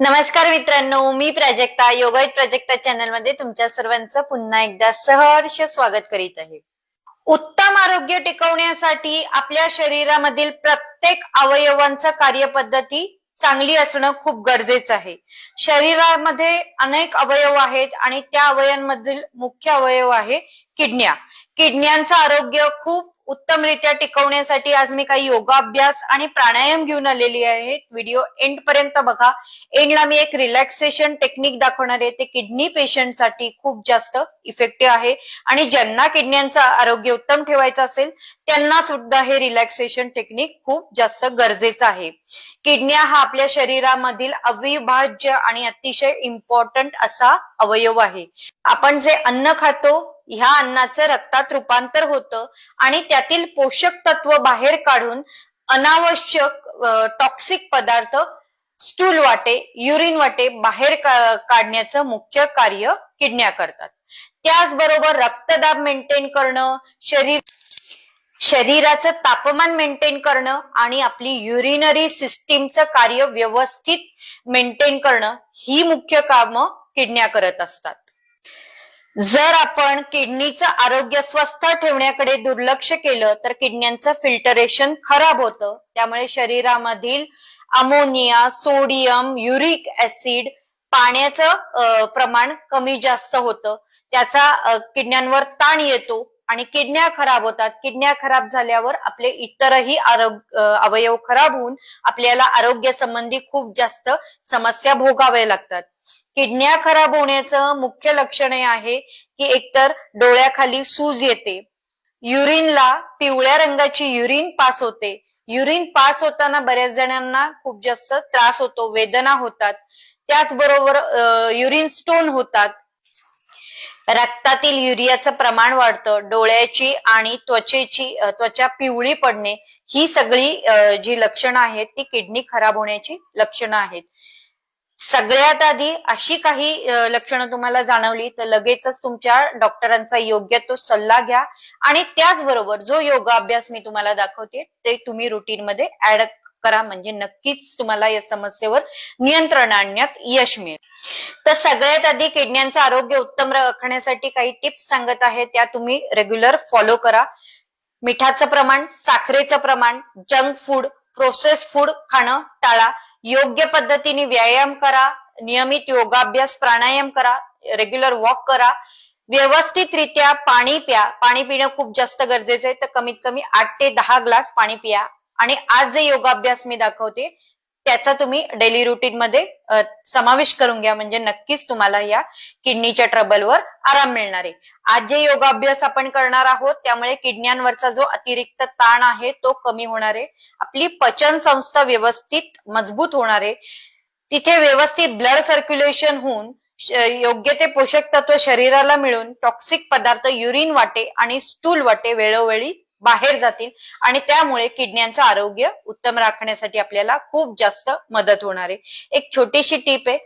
नमस्कार मित्रांनो मी प्राजक्ता योगायत प्राजक्ता चॅनलमध्ये तुमच्या सर्वांचं पुन्हा एकदा सहर्ष स्वागत करीत आहे. उत्तम आरोग्य टिकवण्यासाठी आपल्या शरीरामधील प्रत्येक अवयवांचा कार्यपद्धती चांगली असणं खूप गरजेचं आहे. शरीरामध्ये अनेक अवयव आहेत आणि त्या अवयवांमधील मुख्य अवयव आहे किडन्या किडन्यांचं आरोग्य खूप उत्तमरित्या टिकवण्यासाठी आज मी काही योगाभ्यास आणि प्राणायाम घेऊन आलेली आहे व्हिडिओ एंड पर्यंत बघा. एंडला मी एक रिलॅक्सेशन टेक्निक दाखवणार आहे. ते किडनी पेशंटसाठी खूप जास्त इफेक्टिव्ह आहे. आणि ज्यांना किडन्यांचं आरोग्य उत्तम ठेवायचं असेल त्यांना सुद्धा हे रिलॅक्सेशन टेक्निक खूप जास्त गरजेचं आहे. किडन्या हा आपल्या शरीरामधील अविभाज्य आणि अतिशय इम्पॉर्टंट असा अवयव आहे. आपण जे अन्न खातो ह्या अन्नाचं रक्तात रूपांतर होतं आणि त्यातील पोषक तत्व बाहेर काढून अनावश्यक टॉक्सिक पदार्थ स्टूल वाटे युरिन वाटे बाहेर काढण्याचं मुख्य कार्य किडण्या करतात. त्याचबरोबर रक्तदाब मेंटेन करणं शरीर शरीराचं तापमान मेंटेन करणं आणि आपली युरिनरी सिस्टीमचं कार्य व्यवस्थित मेंटेन करणं ही मुख्य कामं किडण्या करत असतात. जर आपण किडनीचं आरोग्य स्वस्थ ठेवण्याकडे दुर्लक्ष केलं तर किडन्यांचं फिल्टरेशन खराब होतं. त्यामुळे शरीरामधील अमोनिया सोडियम युरिक ऍसिड पाण्याचं प्रमाण कमी जास्त होतं. त्याचा किडन्यांवर ताण येतो. आणि किडन्या खराब होतात. किडन्या खराब झाल्यावर आपले इतरही आरोग्य अवयव खराब होऊन आपल्याला आरोग्य संबंधी खूप जास्त समस्या भोगाव्या लागतात. किडन्या खराब होण्याचं मुख्य लक्षण हे आहे की एकतर डोळ्याखाली सूज येते. युरिनला पिवळ्या रंगाची युरिन पास होते. युरिन पास होताना बऱ्याच जणांना खूप जास्त त्रास होतो वेदना होतात. त्याचबरोबर युरिन स्टोन होतात. रक्तातील युरियाचं प्रमाण वाढतं डोळ्याची आणि त्वचेची त्वचा पिवळी पडणे ही सगळी जी लक्षणं आहेत ती किडनी खराब होण्याची लक्षणं आहेत. सगळ्यात आधी अशी काही लक्षणं तुम्हाला जाणवली तर लगेचच तुमच्या डॉक्टरांचा योग्य तो सल्ला घ्या. आणि त्याचबरोबर जो योगाभ्यास मी तुम्हाला दाखवते ते तुम्ही रुटीन मध्ये ऍड करा म्हणजे नक्कीच तुम्हाला या समस्येवर नियंत्रण आणण्यात यश मिळेल. तर सगळ्यात आधी किडण्यांचं आरोग्य उत्तम राखण्यासाठी काही टिप्स सांगत आहे त्या तुम्ही रेग्युलर फॉलो करा. मिठाचं प्रमाण साखरेचं प्रमाण जंक फूड प्रोसेस फूड खाणं टाळा. योग्य पद्धतीने व्यायाम करा नियमित योगाभ्यास प्राणायाम करा रेग्युलर वॉक करा. व्यवस्थितरित्या पाणी प्या. पाणी पिणं खूप जास्त गरजेचं आहे तर कमीत कमी आठ ते दहा ग्लास पाणी पिया. आणि आज जे योगाभ्यास मी दाखवते त्याचा तुम्ही डेली रुटीन मध्ये समावेश करून घ्या. म्हणजे नक्कीच तुम्हाला या किडनीच्या ट्रबलवर आराम मिळणार आहे. आज जे योगाभ्यास आपण करणार आहोत त्यामुळे किडन्यांवरचा जो अतिरिक्त ताण आहे तो कमी होणार आहे. आपली पचन संस्था व्यवस्थित मजबूत होणार आहे. तिथे व्यवस्थित ब्लड सर्क्युलेशन होऊन योग्य ते पोषक तत्व शरीराला मिळून टॉक्सिक पदार्थ युरिन वाटे आणि स्टूल वाटे वेळोवेळी बाहेर जातील आणि त्यामुळे किडन्यांचं आरोग्य उत्तम राखण्यासाठी आपल्याला खूप जास्त मदत होणार आहे. एक छोटीशी टीप आहे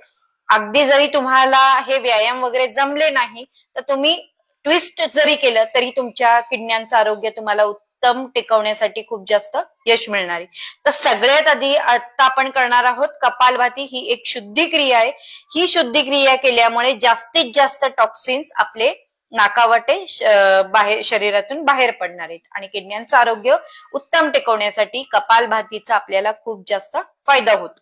अगदी जरी तुम्हाला हे व्यायाम वगैरे जमले नाही तर तुम्ही ट्विस्ट जरी केलं तरी तुमच्या किडन्यांचं आरोग्य तुम्हाला उत्तम टिकवण्यासाठी खूप जास्त यश मिळणार आहे. तर सगळ्यात आधी आता आपण करणार आहोत कपालभाती ही एक शुद्धी क्रिया आहे. ही शुद्धी क्रिया केल्यामुळे जास्तीत जास्त टॉक्सिन्स आपले नाकावाटे बाहेर शरीरातून बाहेर पडणार आहेत. आणि किडण्यांचं आरोग्य उत्तम टिकवण्यासाठी कपालभातीचा आपल्याला खूप जास्त फायदा होतो.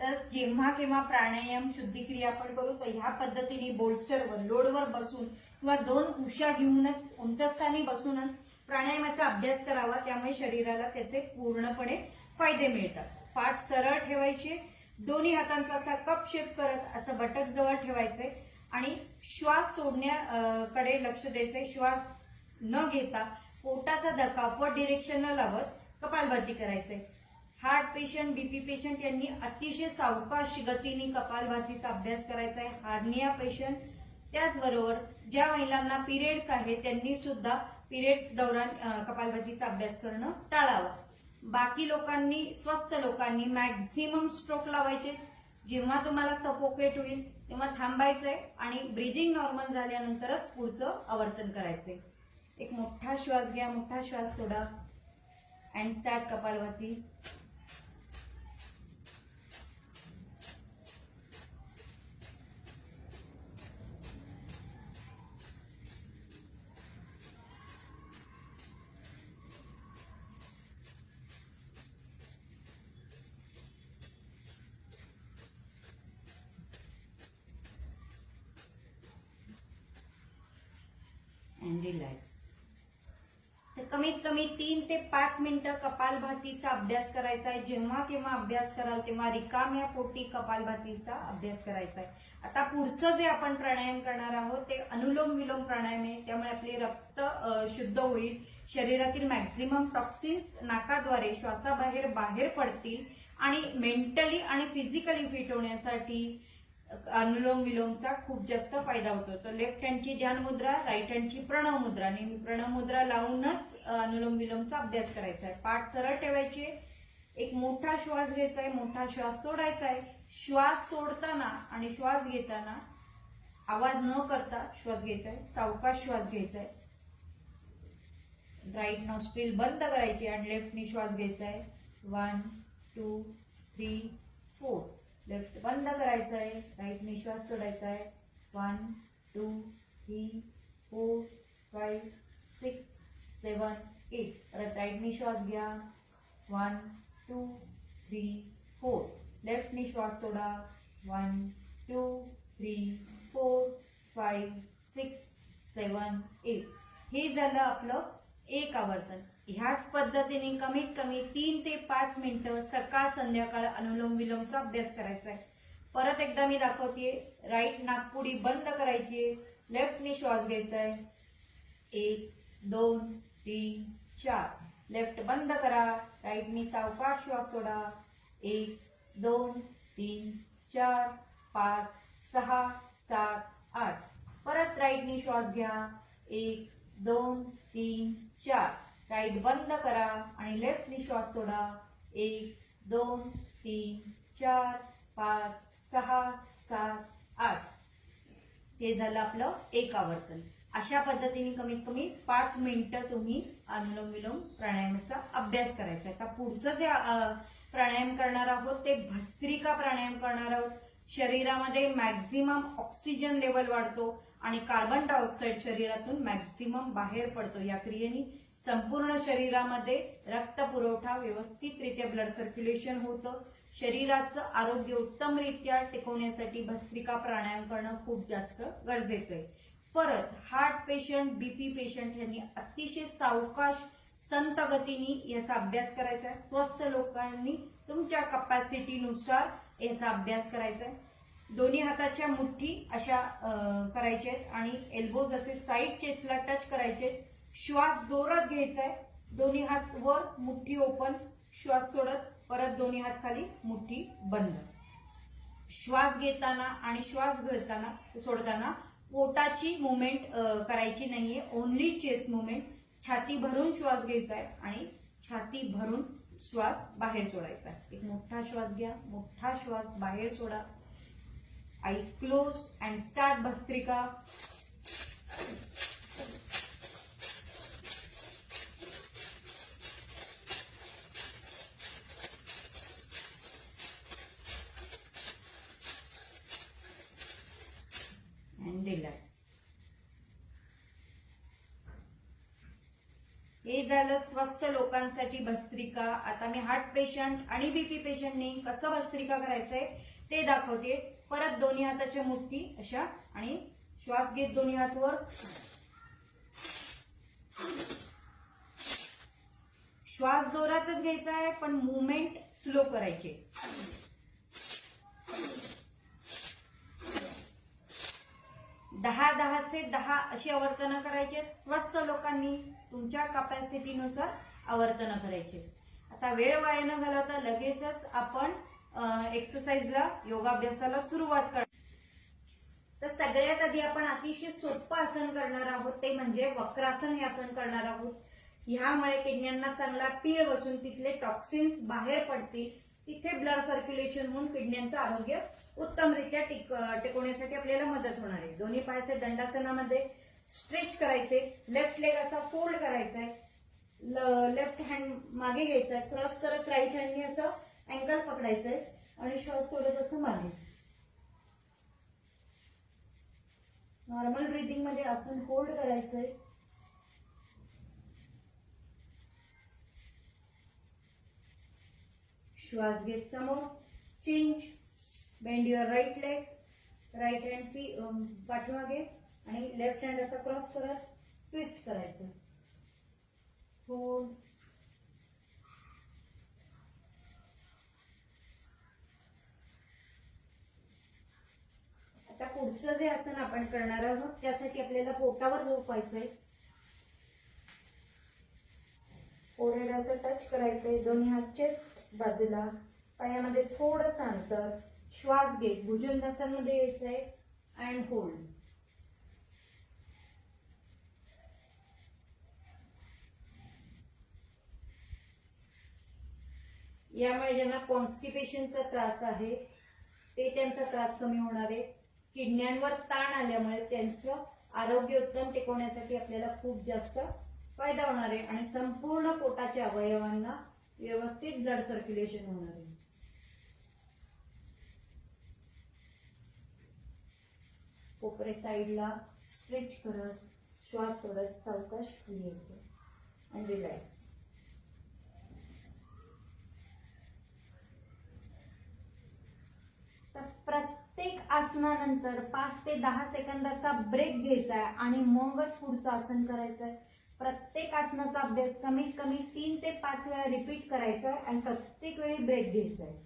तर जेव्हा केव्हा प्राणायाम शुद्धिक्रिया आपण करू तर ह्या पद्धतीने बोल्स्टरवर लोडवर बसून किंवा दोन उशा घेऊनच उंचस्थानी बसूनच प्राणायामाचा अभ्यास करावा त्यामुळे शरीराला त्याचे पूर्णपणे फायदे मिळतात. पाठ सरळ ठेवायचे दोन्ही हातांचा असा कप शेप करत असं बटक जवळ ठेवायचे आणि श्वास सोडण्याकडे लक्ष द्यायचंय. श्वास न घेता पोटाचा धक्का अपवर्ड डिरेक्शन न लावत कपालभाती करायचंय. हार्ट पेशंट बीपी पेशंट यांनी अतिशय सावकाश गतीने कपालभातीचा अभ्यास करायचा आहे हार्निया पेशंट त्याचबरोबर ज्या महिलांना पिरियड्स आहेत त्यांनी सुद्धा पिरियड्स दौरान कपालभातीचा अभ्यास करणं टाळावं. बाकी लोकांनी स्वस्थ लोकांनी मॅक्झिमम स्ट्रोक लावायचे. जेव्हा तुम्हाला सफोकेट होईल तेव्हा थांबायचंय आणि ब्रिदिंग नॉर्मल झाल्यानंतरच पुढचं आवर्तन करायचंय. एक मोठा श्वास घ्या मोठा श्वास सोडा. अँड स्टार्ट कपालभाती रिलॅक्स तर कमीत कमी तीन ते पाच मिनिटं कपालभातीचा अभ्यास करायचा आहे. जेव्हा केव्हा अभ्यास कराल तेव्हा रिकाम्या पोटी कपालभातीचा अभ्यास करायचा आहे. आता पुढचं जे आपण प्राणायाम करणार आहोत ते अनुलोम विलोम प्राणायाम आहे. त्यामुळे आपले रक्त शुद्ध होईल. शरीरातील मॅक्झिमम टॉक्सिन्स नाकाद्वारे श्वासाबाहेर बाहेर पडतील. आणि मेंटली आणि फिजिकली फिट होण्यासाठी अनुलोम विलोमचा खूप जास्त फायदा होतो. तर लेफ्ट हँडची ध्यान मुद्रा राईट हँडची प्रणव मुद्रा. नेहमी प्रणव मुद्रा लावूनच अनुलोम विलोमचा अभ्यास करायचा आहे. पाठ सरळ ठेवायचे. एक मोठा श्वास घ्यायचा आहे मोठा श्वास सोडायचा आहे श्वास सोडताना आणि श्वास घेताना आवाज न करता श्वास घ्यायचा आहे सावकाश श्वास घ्यायचा आहे राईट नॉस्ट्रिल बंद करायची आणि लेफ्टनी श्वास घ्यायचा आहे one two three four left बंद करायचं आहे राईटने श्वास सोडायचा आहे one two three four five six seven eight. परत राईट श्वास घ्या. One two three four. Left श्वास सोडा. One two three four five six seven eight. हे झालं आपलं एक आवर्तन. ह्याच पद्धतीने कमीत कमी तीन ते पाच मिनिटं सकाळ संध्याकाळ अनुलोम विलोमचा अभ्यास करायचा आहे. परत एकदा मी दाखवते राईट नागपुडी बंद करायची आहे लेफ्टने श्वास घ्यायचा आहे. एक दोन तीन चार. लेफ्ट बंद करा राईटनी सावकाश श्वास सोडा. एक दोन तीन चार पाच सहा सात आठ. परत राईटनी श्वास घ्या. एक दोन तीन चार. राईट बंद करा आणि लेफ्ट निश्वास सोडा. एक दोन तीन चार पाच सहा सात आठ. हे झालं आपलं एक आवर्तन. अशा पद्धतीने कमीत कमी पाच मिनिटं तुम्ही अनुलोम विलोम प्राणायामाचा अभ्यास करायचा. आता पुढचं जे प्राणायाम करणार आहोत ते भस्त्रिका प्राणायाम करणार आहोत. शरीरामध्ये मॅक्झिमम ऑक्सिजन लेवल वाढतो आणि कार्बन डायऑक्साईड शरीरातून मॅक्झिमम बाहेर पडतो. या क्रियेने संपूर्ण शरीरामध्ये रक्त पुरवठा व्यवस्थितरित्या ब्लड सर्क्युलेशन होतं. शरीराचं आरोग्य उत्तमरित्या टिकवण्यासाठी भस्त्रिका प्राणायाम करणं खूप जास्त गरजेचं आहे. परत हार्ट पेशंट बीपी पेशंट यांनी अतिशय सावकाश संत गतीने याचा अभ्यास करायचा आहे. स्वस्थ लोकांनी तुमच्या कपॅसिटीनुसार याचा अभ्यास करायचा आहे दोन्ही हाताच्या मुठ्ठी अशा करायच्या आहेत आणि एल्बोज असे साईड चेस्टला टच करायचे आहेत. श्वास जोरात घ्यायचा आहे दोन्ही हात वर मुठ्ठी ओपन श्वास सोडत परत दोन्ही हात खाली मुठ्ठी बंद. श्वास घेताना आणि श्वास घेताना सोडताना पोटाची मुवमेंट करायची नाहीये. ओन्ली चेस्ट मुवमेंट छाती भरून श्वास घ्यायचा आहे आणि छाती भरून श्वास बाहेर सोडायचा एक मोठा श्वास घ्या मोठा श्वास बाहेर सोडा. Eyes close and start bhastrika. And relax हे झालं स्वस्थ लोकांसाठी भस्त्रिका. आता मी हार्ट पेशंट आणि बीपी पेशंटने कसं भस्त्रिका करायचंय ते दाखवते. परत दोन्ही हाताच्या मुठ्ठी अशा आणि श्वास घेत दोन्ही हात वर श्वास जोरातच घ्यायचा आहे पण मुवमेंट स्लो करायचे. दहा दहाचे दहा अशी आवर्तनं करायचे. स्वस्त लोकांनी तुमच्या कपॅसिटीनुसार आवर्तनं करायचे. आता वेळ वाया न घालवता लगेचच आपण एक्सरसाइजला योगाभ्यासाला सुरुवात कर तर सगळ्यात आधी आपण अतिशय सोपं आसन करणार आहोत. ते म्हणजे वक्रासन हे आसन करणार आहोत. ह्यामुळे किडण्यांना चांगला पीळ बसून तिथले टॉक्सिन्स बाहेर पडतील. तिथे ब्लड सर्क्युलेशन होऊन किडण्यांचं आरोग्य उत्तमरित्या टिक टिकवण्यासाठी आपल्याला मदत होणार आहे. दोन्ही पायाचे दंडासनामध्ये स्ट्रेच करायचे लेफ्ट लेग असा फोल्ड करायचा आहे. लेफ्ट हँड मागे घ्यायचा आहे. क्रॉस करत राईट हँडने असं अँकल पकडायचंय आणि श्वास सोडत असं मागे. नॉर्मल ब्रिदिंगमध्ये आसन होल्ड करायचंय श्वास घेत समोर. Change bend your right leg right hand P पाठीमागे. आणि लेफ्ट हँड असा क्रॉस करत ट्विस्ट करायचं. होल्ड आता पुढचं जे आसन आपण करणार आहोत त्यासाठी आपल्याला पोटावर झोपायचंय. फोrehead असं टच करायचंय. दोन्ही हात चेस्ट बाजूला. पायामध्ये थोडंसं अंतर श्वास घे यायचं यायचंय अँड होल्ड यामुळे ज्यांना कॉन्स्टिपेशनचा त्रास आहे ते त्यांचा त्रास कमी होणार आहे. किडण्यांवर ताण आल्यामुळे त्यांचं आरोग्य उत्तम टिकवण्यासाठी आपल्याला खूप जास्त फायदा होणार आहे. आणि संपूर्ण पोटाच्या अवयवांना व्यवस्थित ब्लड सर्क्युलेशन होणार आहे. कोपरे साईडला स्ट्रेच करत श्वास सोडत सावकाश खाली आणि रिलॅक्स तर प्रत्येक आसनानंतर पाच ते दहा सेकंदाचा ब्रेक घ्यायचा आहे आणि मगच पुढचं आसन करायचं आहे प्रत्येक आसनाचा अभ्यास कमीत कमी तीन ते पाच वेळा रिपीट करायचा आहे आणि प्रत्येक वेळी ब्रेक घ्यायचा आहे.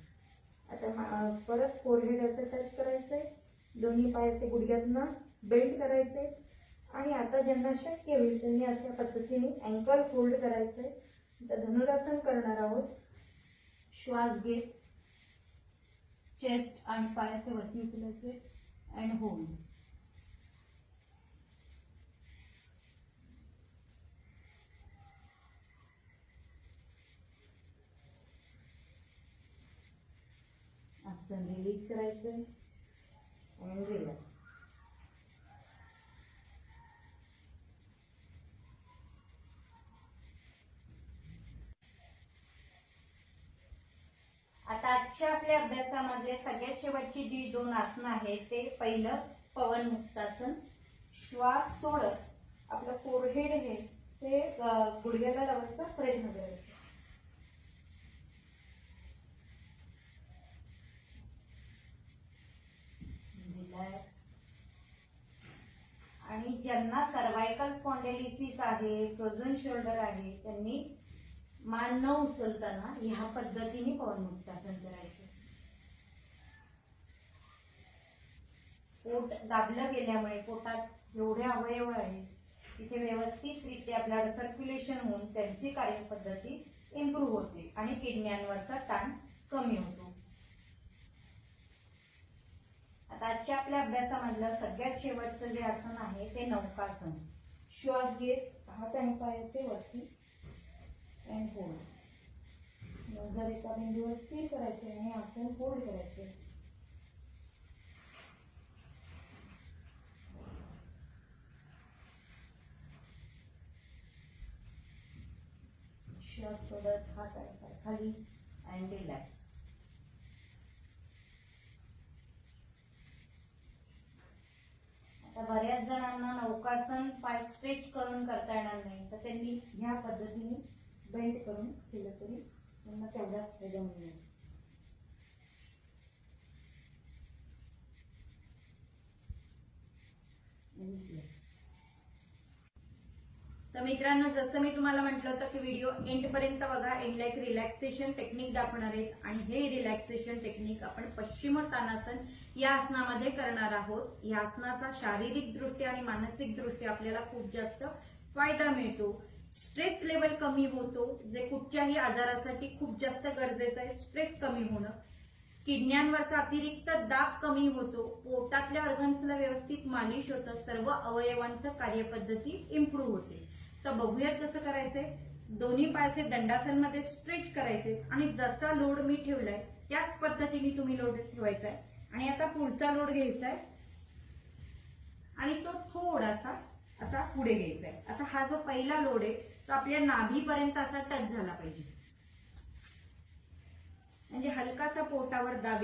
आता परत फोरहेड असं टच करायचं आहे. दोन्ही पायाचे गुडघ्यातनं बेल्ट करायचे आणि आता ज्यांना शक्य होईल त्यांनी अशा पद्धतीने अँकल फोल्ड करायचे आता धनुरासन करणार आहोत. श्वास घेत चेस्ट आणि पायाचे वरती उचलायचे. अँड होल्ड आसन रिलीज करायचं अँड रिलॅक्स आता आजच्या आपल्या अभ्यासामधले सगळ्यात शेवटची जी दोन आसनं आहेत ते पहिलं पवन मुक्तासन श्वास सोडत आपलं फोरहेड हे ते गुडघ्याला लावायचा प्रयत्न करायचा रिलॅक्स आणि ज्यांना सर्वायकल स्पॉन्डेलिसिस आहे फ्रोझन शोल्डर आहे त्यांनी मान न उचलताना ह्या पद्धतीने पवनमुक्तासन करायचं पोट दाबलं गेल्यामुळे पोटात एवढे अवयव आहेत तिथे व्यवस्थितरित्या ब्लड सर्क्युलेशन होऊन त्यांची कार्यपद्धती इम्प्रूव्ह होते आणि किडण्यांवरचा ताण कमी होतो. आता आजच्या आपल्या अभ्यासामधलं सगळ्यात शेवटचं जे आसन आहे ते नौकासन श्वास घेत हात आणि पायाचे वरती अँड होल्ड नजर एका बिंदूवर स्थिर करायचे आणि आसन होल्ड करायचे. श्वास सोडत हात आणि पाय खाली अँड रिलॅक्स आता बऱ्याच जणांना नौकासन पाय स्ट्रेच करून करता येणार नाही तर त्यांनी ह्या पद्धतीने बेंड करून केलं तरी त्यांना तेवढाच फायदा मिळेल Thank you. तर मित्रांनो जसं मी तुम्हाला म्हटलं होतं की व्हिडिओ एंडपर्यंत बघा. एंडला एक रिलॅक्सेशन टेक्निक दाखवणार आहेत आणि हे रिलॅक्सेशन टेक्निक आपण पश्चिमोत्तानासन या आसनामध्ये करणार आहोत. या आसनाचा शारीरिक दृष्टी आणि मानसिक दृष्टी आपल्याला खूप जास्त फायदा मिळतो. स्ट्रेस लेवल कमी होतो. जे कुठच्याही आजारासाठी खूप जास्त गरजेचं आहे स्ट्रेस कमी होणं. किडण्यांवरचा अतिरिक्त दाब कमी होतो. पोटातल्या ऑर्गन्सला व्यवस्थित मालिश होतं. सर्व अवयवांचं कार्यपद्धती इम्प्रूव्ह होते. तर बघूयात कसं करायचंय. दोन्ही पायसे दंडासनमध्ये स्ट्रेच करायचे. आणि जसा लोड मी ठेवलाय त्याच पद्धतीने तुम्ही लोड ठेवायचा आहे आणि आता पुढचा लोड घ्यायचा आहे आणि तो थोडासा असा पुढे घ्यायचा आहे आता हा जो पहिला लोड आहे तो आपल्या नाभीपर्यंत असा टच झाला पाहिजे. म्हणजे हलकासा पोटावर दाब